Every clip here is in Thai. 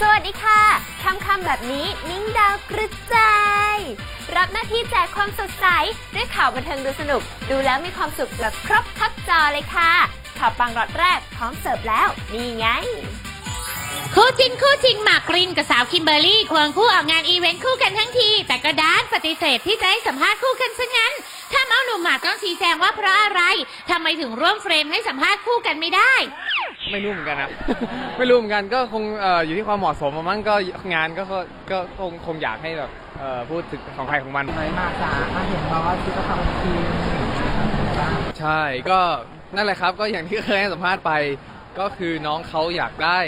สวัสดีค่ะค่ำๆแบบนี้นิ้งดาวกระจาย รับหน้าที่แจกความสดใส ด้วยข่าวบันเทิงดูสนุก ดูแล้วมีความสุขแบบครบทักจอเลยค่ะ ข่าวปังรอดแรกพร้อมเสิร์ฟแล้ว นี่ไง คู่จริงคู่จริงหมากปรินกับสาวคิมเบอร์รี่ควงคู่ออกงานอีเวนต์คู่กันทั้งที แต่ก็ด้านปฏิเสธที่จะให้สัมภาษณ์คู่กันซะงั้นทำเอาหนุ่มหมากต้องชี้แจงว่าเพราะอะไรทำไมถึงร่วมเฟรมให้สัมภาษณ์คู่กันไม่ได้ ไม่รู้เหมือนกันครับ ไม่รู้เหมือนกันก็คงเอ่ออยู่ที่ความเหมาะสมอะมั้งก็งานก็ก็ก็คงคงอยากให้แบบเอ่อพูดถึงของใครของมันไหนมากสามาเห็นบอกว่าซื้อกระเพราทีมใช่ก็นั่นแหละครับก็อย่างที่เคยให้สัมภาษณ์ไป ก็คือน้องเขาอยากได้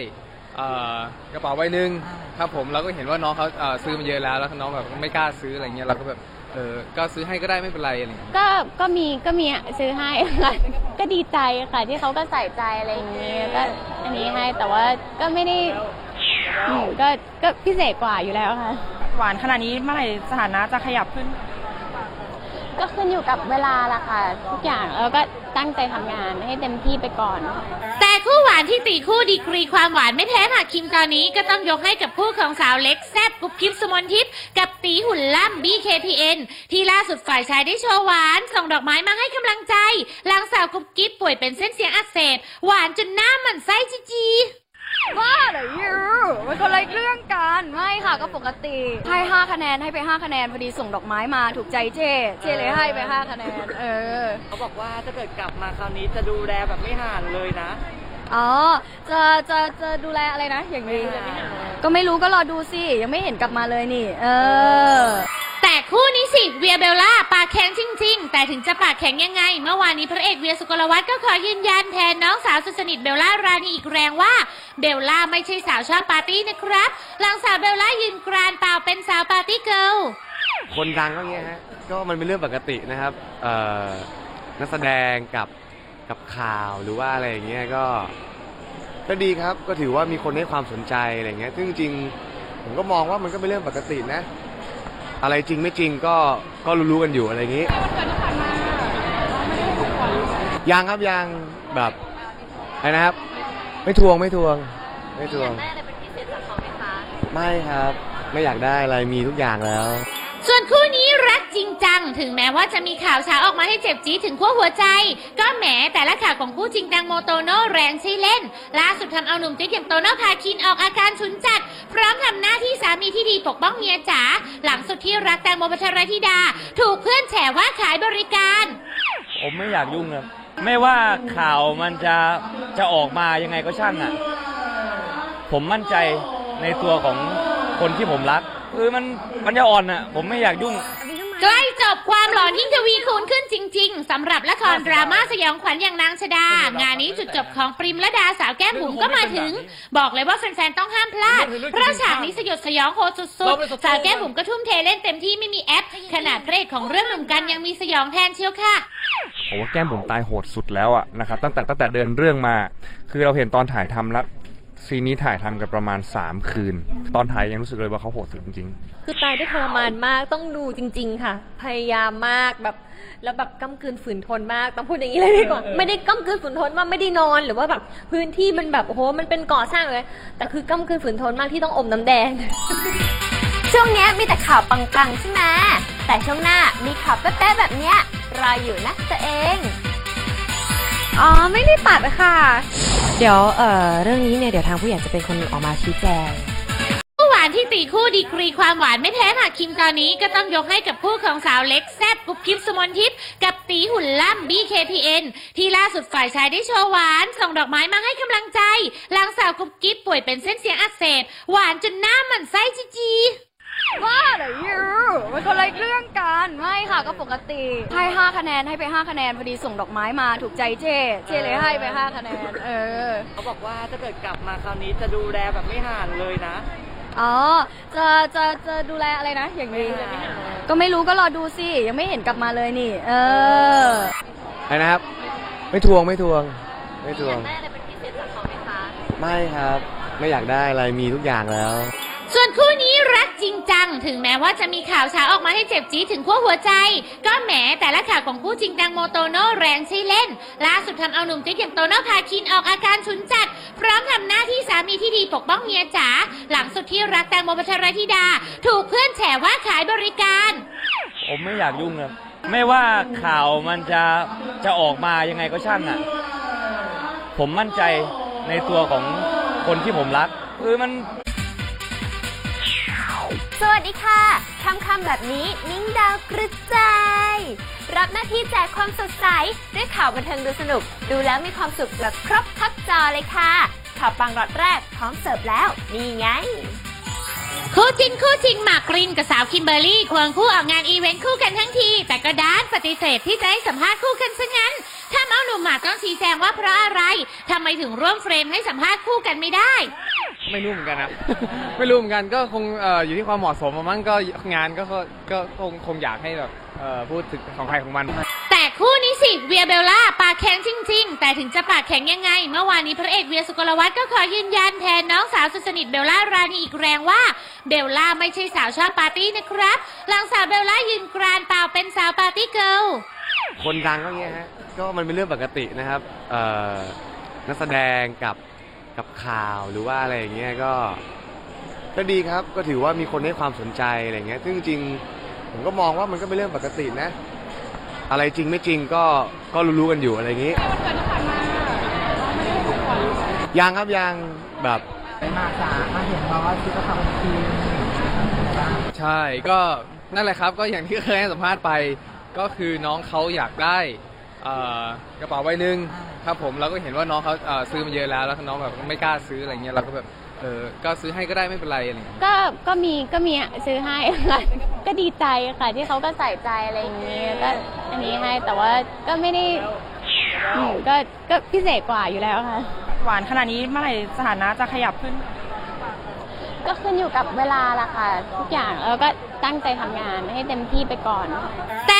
เอ่อกระเป๋าใบหนึ่งครับผมเราก็เห็นว่าน้องเขาเอ่อซื้อมาเยอะแล้วแล้วน้องแบบไม่กล้าซื้ออะไรเงี้ยเราก็แบบ เออก็ซื้อให้ก็ได้ไม่เป็นไรอะไรเงี้ยก็ก็มีก็มีซื้อให้ค่ะ ก็ดีใจค่ะที่เขาก็ใส่ใจอะไรอย่างนี้ก็อันนี้ให้แต่ว่าก็ไม่ได้อืมก็ก็พิเศษกว่าอยู่แล้วค่ะ หวานขนาดนี้เมื่อไหร่สถานะจะขยับขึ้น ก็ขึ้นอยู่กับเวลาละค่ะ ทุกอย่างแล้วก็ตั้งใจทำงานให้เต็มที่ไปก่อน แต่คู่หวานที่ตีคู่ดีกรีความหวานไม่แพ้หมากคิมตอนนี้ก็ต้องยกให้กับคู่ของสาวเล็กแซบกุ๊บกิ๊บสมนทิพย์กับตีหุ่นล่ำ BKPN ที่ล่าสุดฝ่ายชายได้โชว์หวาน ส่งดอกไม้มาให้กำลังใจ หลังสาวกุ๊บกิ๊บป่วยเป็นเส้นเสียงอักเสบ หวานจนหน้าหมันไส้จีจีบ้าเหรอยูมันคนละเรื่องกันไม่ค่ะก็ปกติให้5คะแนนให้ไป 5 คะแนนพอดีส่งดอกไม้มาถูกใจเจ้เจ้เลยให้ไป 5 คะแนน เออ เขาบอกว่าถ้าเกิดกลับมาคราวนี้จะดูแลแบบไม่ห่างเลยนะ อ๋อ จะจะจะดูแลอะไรนะ อย่างนี้ ก็ไม่รู้ก็รอดูสิ ยังไม่เห็นกลับมาเลยนี่ เออ แต่คู่นี้สิ เวียเบลล่าปากแข็งจริง ๆ แต่ถึงจะปากแข็งยังไง เมื่อวานนี้พระเอกเวียสุกลวัฒน์ก็ขอยืนยันแทนน้องสาวสุดสนิทเบลล่ารานีอีกแรงว่า เบลล่าไม่ใช่สาวชอบปาร์ตี้นะครับ หลังสาวเบลล่ายืนกรานเปล่าเป็นสาวปาร์ตี้เกิร์ลคนดังก็เงี้ยฮะ ก็มันเป็นเรื่องปกตินะครับเอ่อนักแสดงกับ กับข่าวหรือว่าอะไรอย่างเงี้ยก็ก็ดีครับก็ถือว่ามีคนให้ความสนใจอะไรเงี้ยซึ่งจริงๆผมก็มองว่ามันก็เป็นเรื่องปกตินะ อะไรจริงไม่จริงก็ก็รู้ๆกันอยู่อะไรอย่างงี้ยังครับยังแบบอะไรนะครับ ไม่ทวงไม่ทวง ไม่ทวงไม่ครับ ไม่อยากได้อะไรมีทุกอย่างแล้วส่วนคู่นี้รัก จริงจัง ถึงแม้ว่าจะมีข่าวเช้าออกมาให้เจ็บจี๊ดถึงขั้วหัวใจ ก็แหมแต่ละข่าวของคู่จริงแตงโมโตโน่แรงใช่เล่น ล่าสุดทำเอาหนุ่มติ๊กอย่างโตโน่พาคินออกอาการฉุนจัด พร้อมทำหน้าที่สามีที่ดีปกป้องเมียจ๋าหลังสุดที่รักแตงโมพัทรธิดา ถูกเพื่อนแฉว่าขายบริการ ผมไม่อยากยุ่งครับ ไม่ว่าข่าวมันจะจะออกมายังไงก็ช่างอะ ผมมั่นใจในตัวของคนที่ผมรัก คือมันมันจะอ่อนอะ ผมไม่อยากยุ่ง ใกล้จบความหลอนยิ่งทวีคูณขึ้นจริง ๆสำหรับละครดราม่าสยองขวัญอย่างนางชดา งานนี้จุดจบของปริมและดาสาวแก้มบุ๋มก็มาถึง บอกเลยว่าแฟนๆต้องห้ามพลาดเพราะฉากนี้สยดสยองโหดสุดๆสาวแก้มบุ๋มก็ทุ่มเทเล่นเต็มที่ไม่มีแอป ขนาดพระเอกของเรื่องหนุ่มกันยังมีสยองแทนเชียวค่ะ ผมว่าแก้มผมตายโหดสุดแล้วอะนะครับตั้งแต่ตั้งแต่เดินเรื่องมา คือเราเห็นตอนถ่ายทำแล้ว ซีนนี้ถ่ายทำกันประมาณ 3 คืน ตอนถ่ายยังรู้สึกเลยว่าเขาโหดสุดจริงๆ คือตายด้วยทรมานมากต้องดูจริง ๆ ค่ะ พยายามมากแบบแล้วแบบก้ำกืนฝืนทนมากต้องพูดอย่างนี้เลยดีกว่าไม่ได้ก้ำกืนฝืนทนว่าไม่ได้นอนหรือว่าแบบพื้นที่มันแบบโอ้โหมันเป็นก่อสร้างเลย แต่คือก้ำกืนฝืนทนมากที่ต้องอมน้ำแดง ช่วงเนี้ยมีแต่ข่าวปังๆใช่ไหมแต่ช่วงหน้ามีข่าวแป๊ะๆแบบเนี้ยรออยู่นะตัวเอง อ๋อไม่ได้ตัดค่ะ เดี๋ยวเอ่อเรื่องนี้เนี่ยเดี๋ยวทางผู้ใหญ่จะเป็นคนออกมาชี้แจง คู่หวานที่ตีคู่ดีกรีความหวานไม่แพ้หมากคิมตอนนี้ก็ต้องยกให้กับคู่ของสาวเล็กแซบกุ๊บกิ๊บสมนทิพย์กับตีหุ่นล่ำ BKPN ที่ล่าสุดฝ่ายชายได้โชว์หวาน ส่งดอกไม้มาให้กำลังใจ หลังสาวกุ๊บกิ๊บป่วยเป็นเส้นเสียงอักเสบหวานจนหน้าหมันไส้จีจี บ้าเหรอยูมันคนละเรื่องกันไม่ค่ะก็ปกติให้5คะแนนให้ไป 5 คะแนนพอดีส่งดอกไม้มาถูกใจเจ้เจ้เลยให้ไป 5 คะแนน เออ เขาบอกว่าถ้าเกิดกลับมาคราวนี้จะดูแลแบบไม่ห่างเลยนะ อ๋อ จะจะจะดูแลอะไรนะ อย่างนี้ก็ไม่รู้ก็รอดูสิยังไม่เห็นกลับมาเลยนี่ เอออะไรนะครับ ไม่ทวงไม่ทวง ไม่ทวงไม่ครับ ไม่อยากได้อะไรมีทุกอย่างแล้วส่วนคู่นี้รักจ ริงจัง ถึงแม้ว่าจะมีข่าวเช้าออกมาให้เจ็บจี๊ดถึงขั้วหัวใจ ก็แหมแต่ละข่าวของคู่จริงแตงโมโตโน่แรงใช่เล่น ล่าสุดทำเอาหนุ่มติ๊กอย่างโตโน่พาคินออกอาการฉุนจัด พร้อมทำหน้าที่สามีที่ดีปกป้องเมียจ๋าหลังสุดที่รักแตงโมพัทรธิดา ถูกเพื่อนแฉว่าขายบริการ ผมไม่อยากยุ่งครับไม่ว่าข่าวมันจะจะออกมายังไงก็ช่างอะ ผมมั่นใจในตัวของคนที่ผมรัก คือมัน สวัสดีค่ะคำคำๆแบบนี้นิ้งดาวกระจายรับหน้าที่แจกความสดใส ด้วยข่าวบันเทิงดูสนุก ดูแล้วมีความสุขแบบครบทับจอเลยค่ะ ข่าวปังรอดแรกพร้อมเสิร์ฟแล้ว นี่ไง คู่จริงคู่จริงหมากรินกับสาวคิมเบอร์รี่ควงคู่ออกงานอีเวนต์คู่กันทั้งที แต่ก็ด้านปฏิเสธที่จะให้สัมภาษณ์คู่กันซะงั้น ทำเอาหนุ่มหมากต้องชี้แจงว่าเพราะอะไรทำไมถึงร่วมเฟรมให้สัมภาษณ์คู่กันไม่ได้ ไม่รู้เหมือนกันนะไม่รู้เหมือนกันก็คงเอ่ออยู่ที่ความเหมาะสมอะมั้งก็งานก็ก็ก็คงคงอยากให้แบบเอ่อพูดถึงของใครของมัน แต่คู่นี้สิเวียเบลล่าปากแข็งจริง ๆ แต่ถึงจะปากแข็งยังไง เมื่อวานนี้พระเอกเวียสุกลวัฒน์ก็ขอยืนยันแทนน้องสาวสุดสนิทเบลล่ารานีอีกแรงว่า เบลล่าไม่ใช่สาวชอบปาร์ตี้นะครับ หลังสาวเบลล่ายืนกรานเปล่าเป็นสาวปาร์ตี้เกิลคนดังก็เงี้ยฮะ ก็มันเป็นเรื่องปกตินะครับเอ่อนักแสดงกับกับข่าวหรือว่าอะไรอย่างเงี้ยก็ก็ดีครับก็ถือว่ามีคนให้ความสนใจอะไรเงี้ยซึ่งจริงๆผมก็มองว่ามันก็เป็นเรื่องปกตินะ อะไรจริงไม่จริงก็ก็รู้ๆกันอยู่อะไรอย่างงี้ยังครับยังแบบมาสามาเห็นบอสที่ก็ทำทีใช่ก็นั่นแหละครับก็อย่างที่เคยให้สัมภาษณ์ไป ก็คือน้องเขาอยากได้ เอ่อกระเป๋าใบหนึ่งครับผมเราก็เห็นว่าน้องเขาเอ่อซื้อมาเยอะแล้วแล้วน้องแบบไม่กล้าซื้ออะไรเงี้ยเราก็แบบเออก็ซื้อให้ก็ได้ไม่เป็นไรอะไรเงี้ย ก็ก็มีก็มีซื้อให้ค่ะ ก็ดีใจค่ะที่เขาก็ใส่ใจอะไรอย่างนี้ก็อันนี้ให้แต่ว่าก็ไม่ได้อืมก็ก็พิเศษกว่าอยู่แล้วค่ะ หวานขนาดนี้เมื่อไหร่สถานะจะขยับขึ้น ก็ขึ้นอยู่กับเวลาละค่ะ ทุกอย่างแล้วก็ตั้งใจทำงานให้เต็มที่ไปก่อน แต่คู่